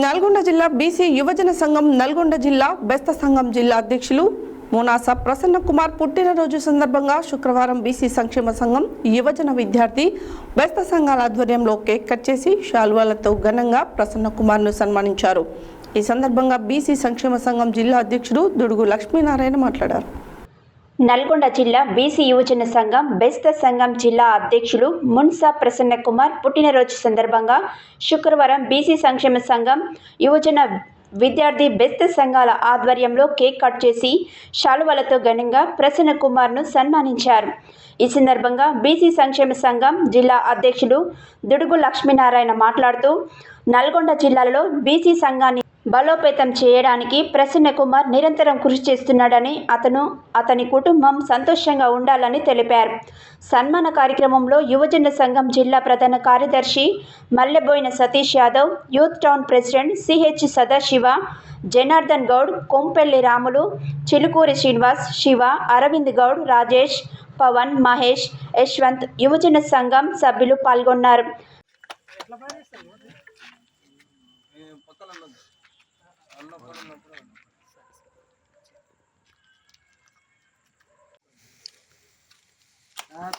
నల్గొండ జిల్లా బీసీ యువజన సంఘం నల్గొండ జిల్లా బెస్త సంఘం జిల్లా అధ్యక్షులు మోనాస ప్రసన్న కుమార్ పుట్టినరోజు సందర్భంగా శుక్రవారం బీసీ సంక్షేమ సంఘం యువజన విద్యార్థి బెస్త సంఘాల ఆధ్వర్యంలో కేక్ కట్ చేసి శాల్వాలతో ఘనంగా ప్రసన్న కుమార్ను సన్మానించారు. ఈ సందర్భంగా బీసీ సంక్షేమ సంఘం జిల్లా అధ్యక్షుడు దుడుగు లక్ష్మీనారాయణ మాట్లాడారు. నల్గొండ జిల్లా బీసీ యువజన సంఘం బెస్త సంఘం జిల్లా అధ్యక్షులు మున్సా ప్రసన్న కుమార్ పుట్టినరోజు సందర్భంగా శుక్రవారం బీసీ సంక్షేమ సంఘం యువజన విద్యార్థి బెస్త సంఘాల ఆధ్వర్యంలో కేక్ కట్ చేసి శాలువలతో ఘనంగా ప్రసన్న కుమార్ను సన్మానించారు. ఈ సందర్భంగా బీసీ సంక్షేమ సంఘం జిల్లా అధ్యక్షులు దుడుగు లక్ష్మీనారాయణ మాట్లాడుతూ నల్గొండ జిల్లాలో బీసీ సంఘాన్ని బలోపేతం చేయడానికి ప్రసన్న కుమార్ నిరంతరం కృషి చేస్తున్నాడని అతను అతని కుటుంబం సంతోషంగా ఉండాలని తెలిపారు. సన్మాన కార్యక్రమంలో యువజన సంఘం జిల్లా ప్రధాన కార్యదర్శి Malleboina Satish Yadav youth town president CH Sadasiva Janardhan Goud Kompelli Ramulu Chilukuri Srinivas Shiva Aravind Goud Rajesh Pavan Mahesh Yashwant యువజన సంఘం సభ్యులు పాల్గొన్నారు.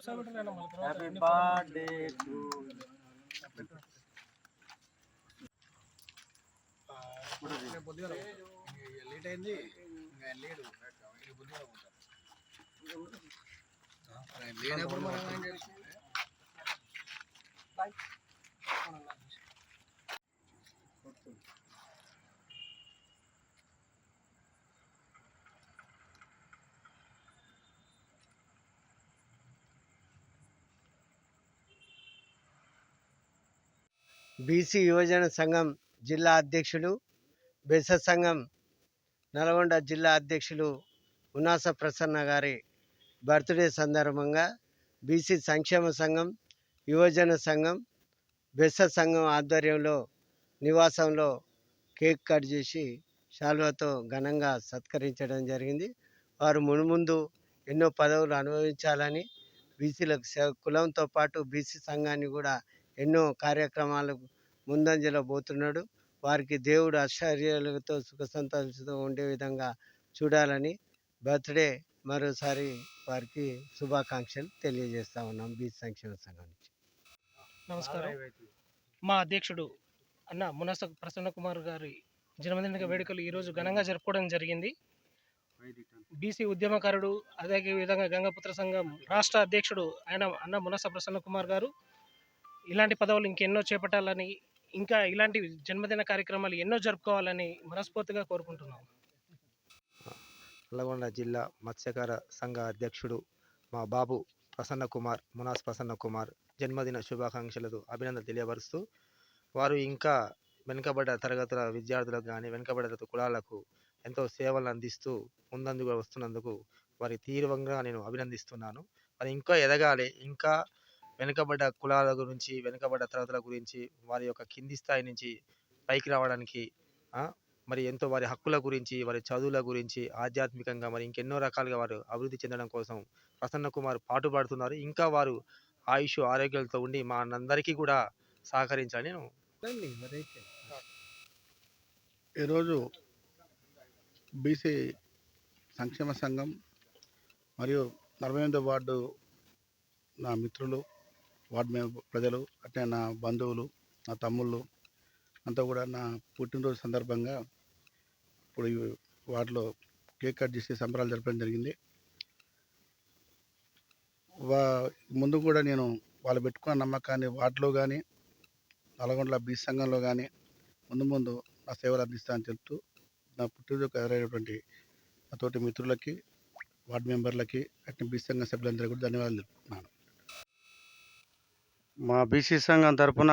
to you. Late అయింది ఇంకా లేడు లేనప్పుడు మనం ఏం చేస్తాం? బీసీ యువజన సంఘం జిల్లా అధ్యక్షులు బెస సంఘం నల్గొండ జిల్లా అధ్యక్షులు ఉనాస ప్రసన్న గారి బర్త్డే సందర్భంగా బీసీ సంక్షేమ సంఘం యువజన సంఘం బెస సంఘం ఆధ్వర్యంలో నివాసంలో కేక్ కట్ చేసి శాల్వాతో ఘనంగా సత్కరించడం జరిగింది. వారు మునుముందు ఎన్నో పదవులు అనుభవించాలని బీసీలకు కులంతో పాటు బీసీ సంఘాన్ని కూడా ఎన్నో కార్యక్రమాలు ముందంజలో పోతున్నాడు. వారికి దేవుడు ఆశ్చర్యాలతో సుఖ సంతోషంతో ఉండే విధంగా చూడాలని బర్త్డే మరోసారి వారికి శుభాకాంక్షలు తెలియజేస్తా ఉన్నాం బీచ్ సంక్షేమ సంఘం నుంచి. నమస్కారం. మా అధ్యక్షుడు అన్న మునస ప్రసన్న కుమార్ గారి జన్మదిన వేడుకలు ఈరోజు ఘనంగా జరుపుకోవడం జరిగింది. బీసీ ఉద్యమకారుడు అదే విధంగా గంగపుత్ర సంఘం రాష్ట్ర అధ్యక్షుడు ఆయన అన్న మునస ప్రసన్న కుమార్ గారు ఇలాంటి పదవులు ఇంకెన్నో చేపట్టాలని ఇంకా ఇలాంటి జన్మదిన కార్యక్రమాలు ఎన్నో జరుపుకోవాలని మనస్ఫూర్తిగా కోరుకుంటున్నాం. నల్గొండ జిల్లా మత్స్యకార సంఘ అధ్యక్షుడు మా బాబు ప్రసన్న కుమార్ మునాస్ ప్రసన్న కుమార్ జన్మదిన శుభాకాంక్షలతో అభినందన తెలియపరుస్తూ వారు ఇంకా వెనుకబడ్డ తరగతుల విద్యార్థులకు కానీ వెనుకబడ్డ కులాలకు ఎంతో సేవలు అందిస్తూ ముందందుకు వస్తున్నందుకు వారి తీవ్రంగా నేను అభినందిస్తున్నాను. వారు ఇంకా ఎదగాలి ఇంకా వెనుకబడ్డ కులాల గురించి వెనుకబడ్డ తరగతుల గురించి వారి యొక్క కింది స్థాయి నుంచి పైకి రావడానికి మరి ఎంతో వారి హక్కుల గురించి వారి చదువుల గురించి ఆధ్యాత్మికంగా మరి ఇంకెన్నో రకాలుగా వారు అభివృద్ధి చెందడం కోసం ప్రసన్న కుమార్ పాటుపడుతున్నారు ఇంకా వారు ఆయుష్ ఆరోగ్యాలతో ఉండి మా అందరికీ కూడా సహకరించాలని నేను ఈరోజు బీసీ సంక్షేమ సంఘం మరియు నలభై ఎనిమిదో వార్డు నా మిత్రులు వార్డు మెంబర్ ప్రజలు అట్నే నా బంధువులు నా తమ్ముళ్ళు అంతా కూడా నా పుట్టినరోజు సందర్భంగా ఇప్పుడు వాటిలో కేక్ కట్ చేసి సంబరాలు జరపడం జరిగింది. వా ముందు కూడా నేను వాళ్ళు పెట్టుకున్న నమ్మకాన్ని వాటిలో కానీ నల్గొండల బీచ్ సంఘంలో కానీ ముందు ముందు నా సేవలు అందిస్తానని చెప్తూ నా పుట్టినరోజుకు ఎదురైనటువంటి నా తోటి మిత్రులకి వార్డు మెంబర్లకి అట్నే బీచ్ సంఘం సభ్యులందరికీ కూడా ధన్యవాదాలు తెలుపుతున్నాను. మా బీసీ సంఘం తరపున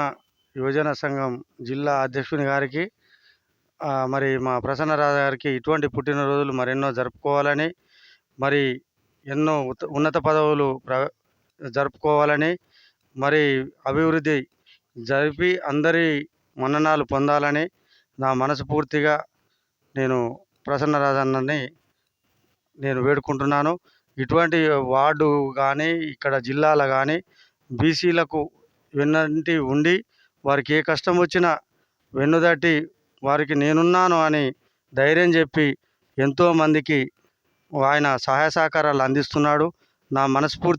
యువజన సంఘం జిల్లా అధ్యక్షుని గారికి మరి మా ప్రసన్నరాజు గారికి ఇటువంటి పుట్టినరోజులు మరెన్నో జరుపుకోవాలని మరి ఎన్నో ఉన్నత పదవులు ప్ర జరుపుకోవాలని మరి అభివృద్ధి జరిపి అందరి మన్ననాలు పొందాలని నా మనస్ఫూర్తిగా నేను ప్రసన్నరాజన్నని నేను వేడుకుంటున్నాను. ఇటువంటి వార్డు కానీ ఇక్కడ జిల్లాలో కానీ బీసీలకు వెన్నంటి ఉండి వారికి ఏ కష్టం వచ్చినా వెన్నుదట్టి వారికి నేనున్నాను అని ధైర్యం చెప్పి ఎంతోమందికి ఆయన సహాయ సహకారాలు అందిస్తున్నాడు. నా మనస్ఫూర్తి